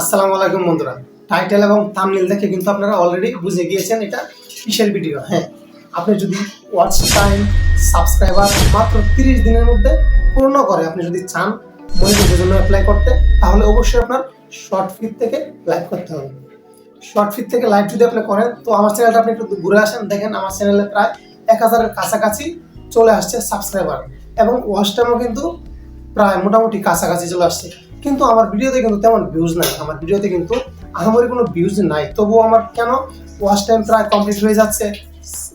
আসসালামু আলাইকুম বন্ধুরা। টাইটেল এবং থাম্বনেল দেখে কিন্তু আপনারা অলরেডি বুঝে গিয়েছেন এটা কিসের ভিডিও হ্যাঁ। আপনি যদি ওয়াচ টাইম সাবস্ক্রাইবার মাত্র তিরিশ দিনের মধ্যে পূর্ণ করে আপনি যদি চান মনিটরের জন্য অ্যাপ্লাই করতে, তাহলে অবশ্যই আপনার শর্ট ফিট থেকে লাইভ করতে হবে। শর্ট ফিট থেকে লাইভ যদি আপনি করেন, তো আমার চ্যানেলটা আপনি একটু ঘুরে আসেন, দেখেন আমার চ্যানেলে প্রায় এক হাজারের কাছাকাছি চলে আসছে সাবস্ক্রাইবার এবং ওয়াচ টাইমও কিন্তু প্রায় মোটামুটি কাছাকাছি চলে আসছে। কিন্তু আমার ভিডিওতে কিন্তু তেমন ভিউজ নাই। আমার ভিডিওতে কিন্তু আহামরি কোনো ভিউজ নাই। তবুও আমার কেন ওয়াচ টাইম প্রায় কমপ্লিট হয়ে যাচ্ছে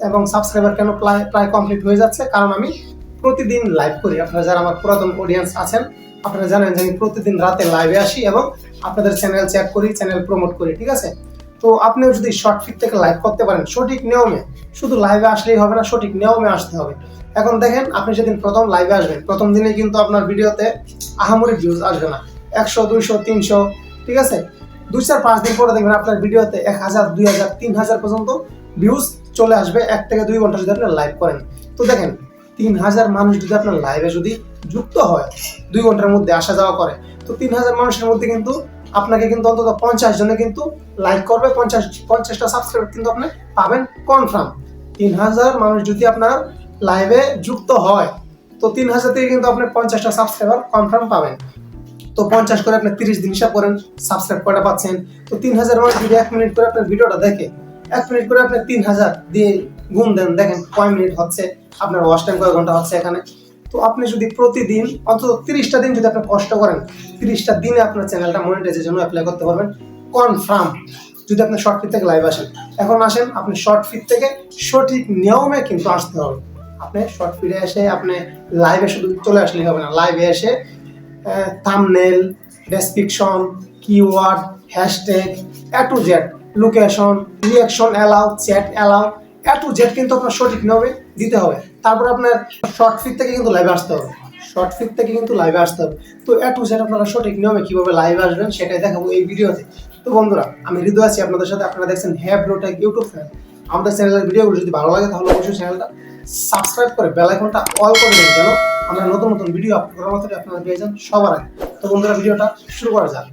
এবং সাবস্ক্রাইবার কেন প্রায় কমপ্লিট হয়ে যাচ্ছে? কারণ আমি প্রতিদিন লাইভ করি। আপনারা যারা আমার পুরাতন অডিয়েন্স আছেন, আপনারা জানেন যে আমি প্রতিদিন রাতে লাইভে আসি এবং আপনাদের চ্যানেল চেক করি চ্যানেল প্রমোট করি, ঠিক আছে? তো আপনিও যদি শর্ট ফিট থেকে লাইভ করতে পারেন, সঠিক নিয়মে, শুধু লাইভে আসলেই হবে না, সঠিক নিয়মে আসতে হবে। এখন দেখেন, আপনি যেদিন প্রথম লাইভে আসবেন। প্রথম দিনে কিন্তু আপনার ভিডিওতে আহামরি ভিউজ আসবে না। একশো, দুইশো, তিনশো, ঠিক আছে? দুই চার পাঁচ দিন পরে দেখবেন আপনার ভিডিওতে এক হাজার, দুই হাজার, তিন হাজার পর্যন্ত ভিউজ চলে আসবে। এক থেকে দুই ঘণ্টা যদি আপনি লাইভ করেন। তো দেখেন, তিন হাজার মানুষ যদি আপনার লাইভে যদি যুক্ত হয়, দুই ঘণ্টার মধ্যে আসা যাওয়া করে, তো তিন হাজার মানুষের মধ্যে কিন্তু আপনাকে কিন্তু অন্তত পঞ্চাশ জনে কিন্তু লাইক করবে। পঞ্চাশ, পঞ্চাশটা সাবস্ক্রাইব কিন্তু আপনি পাবেন কনফার্ম তিন হাজার মানুষ যদি আপনার লাইভে যুক্ত হয়, তো তিন হাজার থেকে কিন্তু আপনি পঞ্চাশটা সাবস্ক্রাইবার কনফার্ম পাবেন। তো পঞ্চাশ করে আপনি তিরিশ দিন হিসাব করেন সাবস্ক্রাইব কয়টা পাচ্ছেন। তো তিন হাজার মানুষ যদি এক মিনিট করে আপনার ভিডিওটা দেখে, এক মিনিট করে আপনি তিন হাজার দিয়ে গুণ দেন, দেখেন কয় মিনিট হচ্ছে, আপনার ওয়াশ টাইম কয় ঘণ্টা হচ্ছে এখানে। তো আপনি যদি প্রতিদিন, অন্তত তিরিশটা দিন যদি আপনি কষ্ট করেন, তিরিশটা দিনে আপনার চ্যানেলটা মনিটাইজের জন্য অ্যাপ্লাই করতে পারবেন। কনফার্ম যদি আপনি শর্ট ফিট থেকে লাইভ আসেন। এখন আসেন, আপনি শর্ট ফিট থেকে সঠিক নিয়মে কিন্তু আসতে হবে। আপনি শর্ট ফিটে এসে আপনি লাইভে শুধু চলে আসলেই হবে না লাইভে এসে thumbnail description keyword hashtag A to Z location reaction allow chat allow A to Z কিন্তু আপনার সঠিক নিয়মে দিতে হবে। তারপর আপনার শর্ট ফিট থেকে কিন্তু লাইভে আসতে হবে। শর্ট ফিট থেকে কিন্তু লাইভে আসতে হবে। তো এ টু জেড আপনারা সঠিক নিয়মে কীভাবে লাইভে আসবেন সেটাই দেখাবো এই ভিডিওতে। তো বন্ধুরা, আমি হৃদয় আছি আপনাদের সাথে। আপনারা দেখছেন হ্যাভ ব্লোটেক ইউটিউব চ্যানেল আমাদের চ্যানেলের ভিডিওগুলো যদি ভালো লাগে তাহলে অবশ্যই চ্যানেলটা সাবস্ক্রাইব করে বেল আইকনটা অল করে দেবেন যেন আমরা নতুন নতুন ভিডিও আপলোড করার মাত্রই আপনারা পেয়ে যান সবার আগে। তো বন্ধুরা, ভিডিওটা শুরু করা যাক।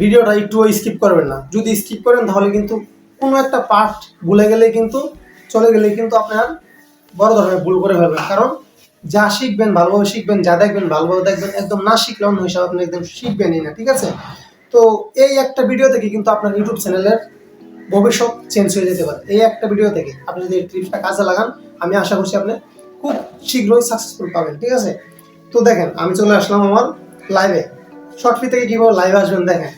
ভিডিওটা একটুও স্কিপ করবেন না। যদি স্কিপ করেন তাহলে কিন্তু কোনো একটা পার্ট ভুলে গেলে কিন্তু, চলে গেলে কিন্তু আপনার বড় ধরনের ভুল করে ফেলবেন। কারণ যা শিখবেন, ভালোভাবে শিখবেন, যা দেখবেন, ভালোভাবে দেখবেন, একদম না শিখলে অন্য হিসাবে আপনি একদম শিখবেনই না, ঠিক আছে? তো এই একটা ভিডিও থেকে কিন্তু আপনার ইউটিউব চ্যানেলের ভবিষ্যৎ চেঞ্জ হয়ে যেতে পারে। এই একটা ভিডিও থেকে আপনি যদি এই ট্রিপসটা কাজে লাগান, আমি আশা করছি আপনি খুব শীঘ্রই সাকসেসফুল পাবেন, ঠিক আছে? তো দেখেন, আমি চলে আসলাম আমার লাইভে শর্ট ফি থেকে কীভাবে লাইভে আসবেন দেখেন।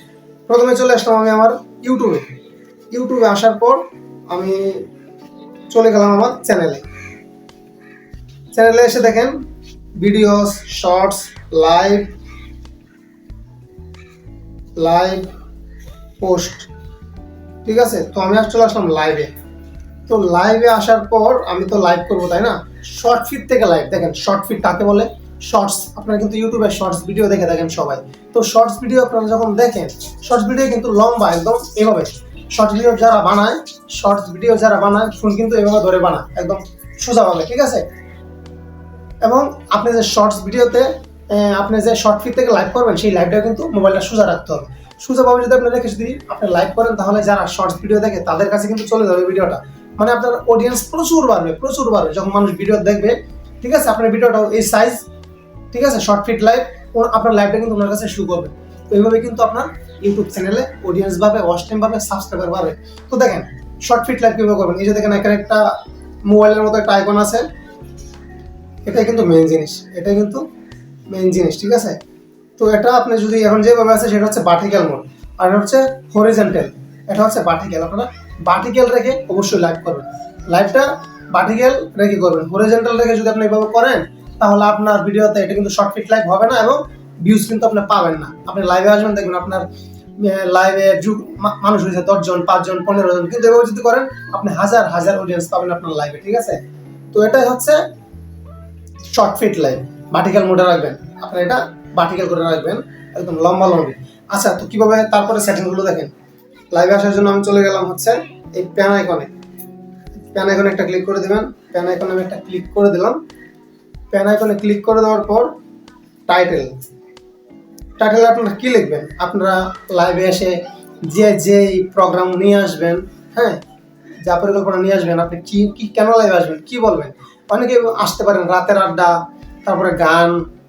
প্রথমে চলে আসলাম আমি আমার ইউটিউবে ইউটিউবে আসার পর আমি চলে গেলাম আমার চ্যানেলে চ্যানেলে এসে দেখেন videos shorts live live post ঠিক আছে? তো আমি আর চলে আসলাম লাইভে তো লাইভে আসার পর আমি তো লাইভ করব, তাই না? শর্ট ফিট থেকে লাইভ দেখেন শর্ট ফিট কাকে বলে? শর্টস আপনারা কিন্তু ইউটিউবে শর্টস ভিডিও দেখে দেখেন সবাই। তো শর্টস ভিডিও আপনারা যখন দেখেন শর্টস ভিডিও কিন্তু লম্বা একদম এভাবে। শর্ট ভিডিও যারা বানায় শর্টস ভিডিও যারা বানায় ফোন কিন্তু এভাবে ধরে বানায়, একদম সোজা সোজাভাবে, ঠিক আছে? এবং আপনি যে শর্টস ভিডিওতে আপনি যে শর্ট ফিট থেকে লাইভ করবেন, সেই লাইভটা কিন্তু মোবাইলটা সোজা রাখতে হবে। সোজাভাবে যদি আপনি রেখে যদি আপনি লাইভ করেন, তাহলে যারা শর্টস ভিডিও দেখে, তাদের কাছে কিন্তু চলে যাবে ভিডিওটা মানে আপনার অডিয়েন্স প্রচুর বাড়বে প্রচুর বাড়বে। যখন মানুষ ভিডিও দেখবে, ঠিক আছে, আপনার ভিডিওটাও এই সাইজ ঠিক আছে শর্ট ফিট লাইভ আপনার লাইভটা কিন্তু ওনার কাছে শুরু করবে। তো এইভাবে কিন্তু আপনার ইউটিউব চ্যানেলে অডিয়েন্স পাবে ওয়াচ টাইম পাবে সাবস্ক্রাইবার পাবে তো দেখেন শর্ট ফিট লাইভ কীভাবে করবেন? এই যে দেখেন, এখানে একটা মোবাইলের মতো একটা আইকন আছে। এটাই কিন্তু মেন জিনিস, এটাই কিন্তু মেন জিনিস, ঠিক আছে? তো এটা আপনি যদি এখন যেভাবে আছে, সেটা হচ্ছে বাটিক্যাল মোড আর এটা হচ্ছে হরিজেন্টাল এটা হচ্ছে বাটিক্যাল আপনারা বাটিক্যাল রেখে অবশ্যই লাইভ করবেন। লাইভটা বাটিক্যাল রেখে করবেন। হরিজেন্টাল রেখে যদি আপনি এইভাবে করেন, তাহলে আপনার ভিডিওতে এটা কিন্তু শর্ট ফিট লাইভ হবে না এবং ভিউজ কিন্তু আপনি পাবেন না। আপনি লাইভে আসবেন, দেখবেন আপনার লাইভে যুগ মানুষ হয়েছে দশজন, পাঁচজন পনেরো জন কিন্তু এভাবে যদি করেন, আপনি হাজার হাজার অডিয়েন্স পাবেন আপনার লাইভে ঠিক আছে? তো এটাই হচ্ছে শর্ট ফিট লাইভ ভার্টিক্যাল মোডে রাখবেন। আপনি এটা ভার্টিক্যাল করে রাখবেন, একদম লম্বা লম্বি। আচ্ছা তো কীভাবে তারপরে সেটিংগুলো দেখেন? লাইভে আসার জন্য আমি চলে গেলাম হচ্ছে এই প্যান আইকনে। প্যান আইকনে একটা ক্লিক করে দেবেন। প্যান আইকনে আমি একটা ক্লিক করে দিলাম। প্যান আইকনে ক্লিক করে দেওয়ার পর টাইটেল টাইটেলে আপনারা কি লিখবেন? আপনারা লাইভে এসে যে যে প্রোগ্রাম নিয়ে আসবেন হ্যাঁ? যা পরিকল্পনা নিয়ে আসবেন, আপনি কি কি, কেন লাইভে আসবেন, কি বলবেন? অনেকে আসতে পারেন রাতের আড্ডা, তারপরে গান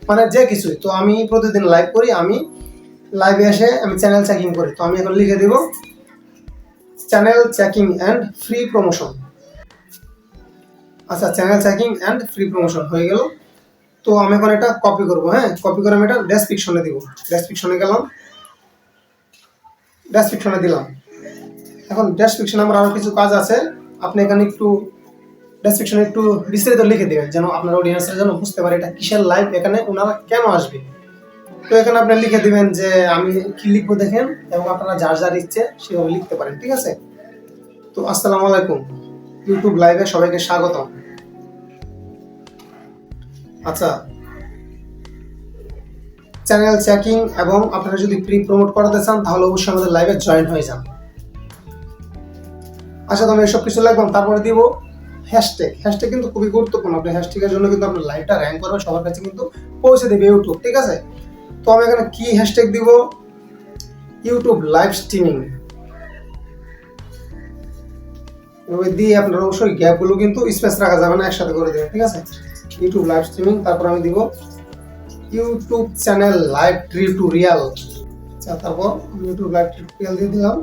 মানে যে কিছুই। তো আমি প্রতিদিন লাইভ করি, আমি লাইভে এসে আমি চ্যানেল চেকিং করি। তো আমি এখন লিখে দিব channel checking and free promotion আচ্ছা channel checking and free promotion হয়ে গেল। তো আমি এখন এটা কপি করব হ্যাঁ? কপি করে আমি এটা ডেসক্রিপশনে দিব। ডেসক্রিপশনে গেলাম। ডেসক্রিপশনে দিলাম। এখন ডেসক্রিপশনে আমার আরও কিছু কাজ আছে। আপনি এখানে একটু ডেসক্রিপশনে একটু বিস্তারিত লিখে দেবেন, যেন আপনার অডিয়েন্সরা যেন বুঝতে পারে এটা কিসের লাইভ এখানে ওনারা কেন আসবে। তো এখানে আপনি লিখে দিবেন যে, আমি কি লিখব দেখেন, এবং আপনারা যার যার ইচ্ছে সেভাবে লিখতে পারেন, ঠিক আছে? তো আসসালামু আলাইকুম ইউটিউব লাইভে সবাইকে স্বাগতম। আচ্ছা চ্যানেল চেকিং এবং আপনারা যদি প্রি প্রমোট করাতে চান, তাহলে অবশ্যই আমাদের লাইভে জয়েন হয়ে যান। আচ্ছা তো আমি এসব কিছু লাগলাম তারপরে দিব হ্যাশট্যাগ হ্যাশট্যাগ কিন্তু খুবই গুরুত্বপূর্ণ। আপনি হ্যাশট্যাগের জন্য কিন্তু আপনার লাইভটা র্যাঙ্ক করবে সবার কাছে কিন্তু পৌঁছে দেবে ইউটিউব ঠিক আছে? তো আমি এখানে কি হ্যাশট্যাগ দিব? ইউটিউব লাইভ স্ট্রিমিং এভাবে দিয়ে আপনার অবশ্যই গ্যাপগুলো কিন্তু স্পেস রাখা যাবে না, একসাথে করে দেবেন, ঠিক আছে? ইউটিউব লাইভ স্ট্রিমিং তারপর আমি দিব ইউটিউব চ্যানেল লাইভ টিউটোরিয়াল তারপর ইউটিউব লাইভ টিউটোরিয়াল দিয়ে দিলাম।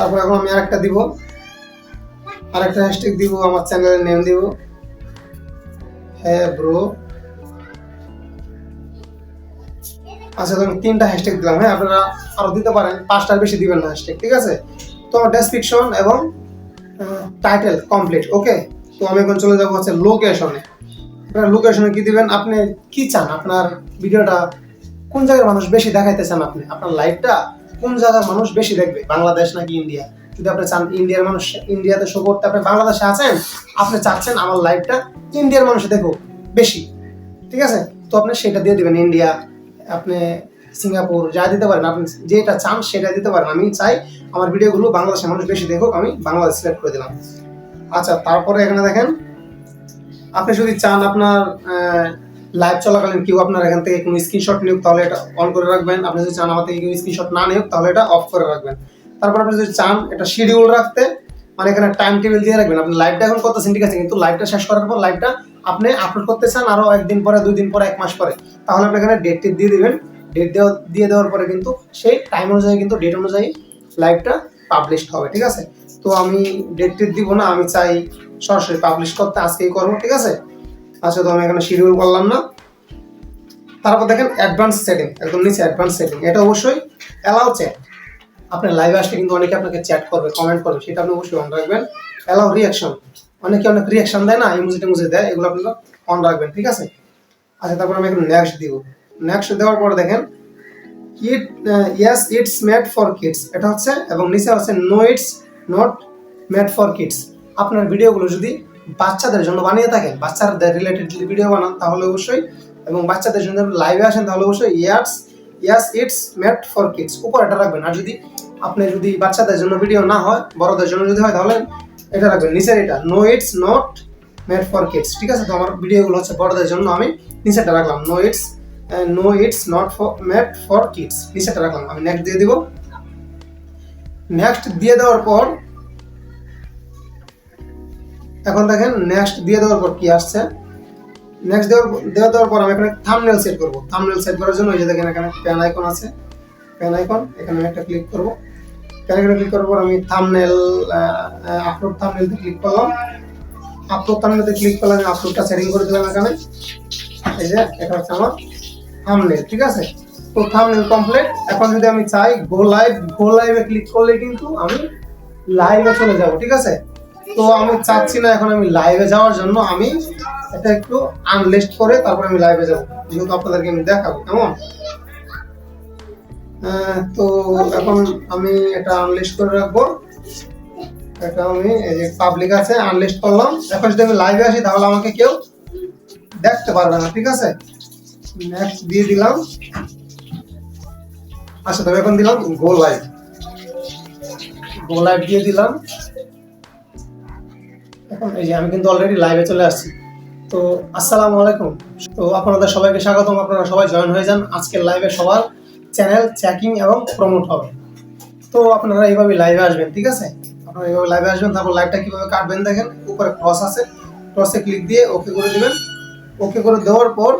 তারপর এখন আমি আরেকটা দিব। আরেকটা হ্যাশট্যাগ দিব, আমার চ্যানেলের নেম দিব। হ্যাঁ ব্রো আচ্ছা তো আমি তিনটা হ্যাশট্যাগ দিলাম হ্যাঁ? আপনারা আরও দিতে পারেন, পাঁচটার বেশি দিবেন না হ্যাশট্যাগ ঠিক আছে? তো ডেসক্রিপশন এবং টাইটেল কমপ্লিট ওকে তো আমি এখন চলে যাব হচ্ছে লোকেশনে আপনার লোকেশনে কি দিবেন? আপনি কি চান? আপনার ভিডিওটা কোন জায়গার মানুষ বেশি দেখাইতে চান আপনি? আপনার লাইভটা কোন জায়গার মানুষ বেশি দেখবে? বাংলাদেশ নাকি ইন্ডিয়া? যদি আপনি চান ইন্ডিয়ার মানুষ, ইন্ডিয়াতে শো করতে আপনি বাংলাদেশে আছেন, আপনি চাচ্ছেন আমার লাইভটা ইন্ডিয়ার মানুষ দেখো বেশি। ঠিক আছে? তো আপনি সেটা দিয়ে দিবেন ইন্ডিয়া, আপনি সিঙ্গাপুর, যা দিতে পারেন, আপনি যেটা চান সেটা দিতে পারেন। আমি চাই আমার ভিডিওগুলো বাংলাদেশের মানুষ বেশি দেখুক, আমি বাংলাদেশ সিলেক্ট করে দিলাম। আচ্ছা তারপরে এখানে দেখেন, আপনি যদি চান আপনার লাইভ চলাকালীন কেউ আপনার এখান থেকে কোনো স্ক্রিনশট নিয়োগ, তাহলে এটা অন করে রাখবেন। আপনি যদি চান আমার থেকে কেউ স্ক্রিনশট না নিয়োগ, তাহলে এটা অফ করে রাখবেন। তারপর আপনি যদি চান এটা শিডিউল রাখতে মানে এখানে টাইম টেবিল দিয়ে রাখবেন। আপনি লাইভটা এখন করতেছেন, ঠিক আছে, কিন্তু লাইভটা শেষ করার পর লাইভটা আপনি আপলোড করতে চান আরও একদিন পরে দুই দিন পরে, এক মাস পরে, তাহলে আপনি এখানে ডেট টেট দিয়ে দিবেন। ডেট দেওয়া, দিয়ে দেওয়ার পরে কিন্তু সেই টাইম অনুযায়ী কিন্তু ডেট অনুযায়ী লাইভটা পাবলিশড হবে, ঠিক আছে? তো আমি ডেট টেট দিব না, আমি চাই সরাসরি পাবলিশ করতে, আজকেই করব, ঠিক আছে? আচ্ছা তো আমি এখানে শিডিউল করলাম না। তারপর দেখেন অ্যাডভান্স সেটিং একদম নিচে অ্যাডভান্স সেটিং এটা অবশ্যই অ্যালাউ চ্যাট আপনার লাইভে আসলে কিন্তু অনেকে আপনাকে চ্যাট করবে কমেন্ট করবে, সেটা আপনি অবশ্যই অন রাখবেন। অ্যালাউ রিয়াকশন অনেকে অনেক রিয়াকশন দেয় না ইমোজি টেমোজি দেয়, এগুলো আপনারা অন রাখবেন, ঠিক আছে? আচ্ছা তারপর আমি এখন নেক্সট দিব। নেক্সট দেওয়ার পরে দেখেন it yes it's made for kids এটা হচ্ছে, এবং নিচে হচ্ছে no it's not made for kids আপনার ভিডিওগুলো যদি বাচ্চাদের জন্য বানিয়ে থাকেন, বাচ্চাদের রিলেটেড যদি ভিডিও বানান তাহলে অবশ্যই, এবং বাচ্চাদের জন্য লাইভে আসেন তাহলে অবশ্যই years yes it's made for kids, উপর এটা রাখবেন। আর যদি আপনি যদি বাচ্চাদের জন্য ভিডিও না হয়, বড়দের জন্য যদি হয়, তাহলে এটা রাখবেন। নিচের এটা no it's not made for kids ঠিক আছে, তো আমার ভিডিওগুলো হচ্ছে বড়দের জন্য, আমি নিচেটা রাখলাম। No it's no it's not for made for kids নিচেটা রাখলাম। আমি নেক্সট দিয়ে দিব। নেক্সট দিয়ে দেওয়ার পর এখন দেখেন নেক্সট দিয়ে দেওয়ার পর কি আসছে? নেক্সট দেওয়ার দেওয়া দেওয়ার পর আমি এখানে থামনেল সেট করব। থামনেল সেট করার জন্য ওই যে দেখেন এখানে প্যান আইকন আছে। প্যান আইকন এখানে আমি একটা ক্লিক করব। প্যান আইকনে ক্লিক করার পর আমি থামনেল আপলোড থামনেলতে ক্লিক করলাম। আপলোড থামনেলতে ক্লিক করলাম আপলোডটা সেটিং করে দিলাম এখানে। এই যে, এটা হচ্ছে আমার থামনেল ঠিক আছে? তো থামনেল কমপ্লিট এখন যদি আমি চাই গো লাইভ গো লাইভে ক্লিক করলে কিন্তু আমি লাইভে চলে যাব, ঠিক আছে? তো আমি চাচ্ছি না এখন আমি লাইভে যাওয়ার জন্য, আমি এটা একটু আনলিস্ট করে তারপর আমি লাইভে যাব। যেহেতু আপনাদেরকে আমি দেখাবো, কেমন? তো এখন আমি এটা আনলিস্ট করে রাখব। এটা আমি এই যে পাবলিক আছে আনলিস্ট করলাম। এখন যদি আমি লাইভে আসি, তাহলে আমাকে কেউ দেখতে পারবে না, ঠিক আছে? নেক্সট দিয়ে দিলাম। আচ্ছা তবে এখন দিলাম গো লাইভ গো লাইভ দিয়ে দিলাম। এখন এই যে আমি কিন্তু অলরেডি লাইভে চলে আসছি। তো আসসালামু আলাইকুম। তো আপনাদের সবাইকে স্বাগতম। আপনারা সবাই জয়েন হয়ে যান। আজকের লাইভে সবার চ্যানেল চেকিং এবং প্রমোট হবে। তো আপনারা এইভাবে লাইভে আসবেন ঠিক আছে? আপনারা এইভাবে লাইভে আসবেন তারপর লাইভটা কীভাবে কাটবেন দেখেন। উপরে ক্রস আছে। ক্রসে ক্লিক দিয়ে ওকে করে দিবেন। ওকে করে দেওয়ার পর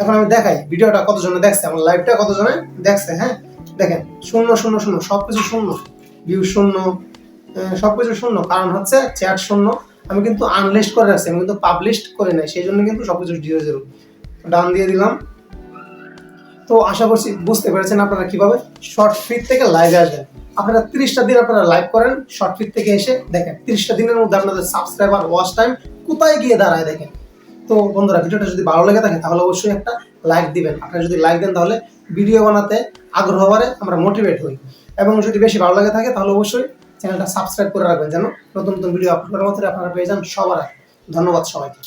এখন আমি দেখাই ভিডিওটা কতজনে দেখছে আমার লাইভটা কতজনে দেখছে হ্যাঁ? দেখেন শূন্য শূন্য শূন্য সব কিছু শূন্য ভিউ শূন্য আহ, সবকিছু শূন্য কারণ হচ্ছে চ্যাট শূন্য। আমি কিন্তু আনলিস্ট করে রাখছি, আমি কিন্তু পাবলিশ করে নাই, সেই জন্য কিন্তু সবকিছু জিরো জিরো ডান দিয়ে দিলাম। তো আশা করছি বুঝতে পেরেছেন আপনারা কীভাবে? শর্ট ফিট থেকে লাইভে আসবেন। আপনারা তিরিশটা দিন আপনারা লাইভ করেন শর্ট ফিট থেকে এসে দেখেন, তিরিশটা দিনের মধ্যে আপনাদের সাবস্ক্রাইবার ওয়াচ টাইম কোথায় গিয়ে দাঁড়ায় দেখেন। তো বন্ধুরা, ভিডিওটা যদি ভালো লেগে থাকে, তাহলে অবশ্যই একটা লাইক দিবেন। আপনারা যদি লাইক দেন, তাহলে ভিডিও বানাতে আগ্রহ বাড়ে, আমরা মোটিভেট হই। এবং যদি বেশি ভালো লাগে থাকে, তাহলে অবশ্যই চ্যানেলটা সাবস্ক্রাইব করে রাখবেন যেন নতুন নতুন ভিডিও আপলোড করার মতো আপনারা পেয়ে যান সবার ধন্যবাদ সবাইকে।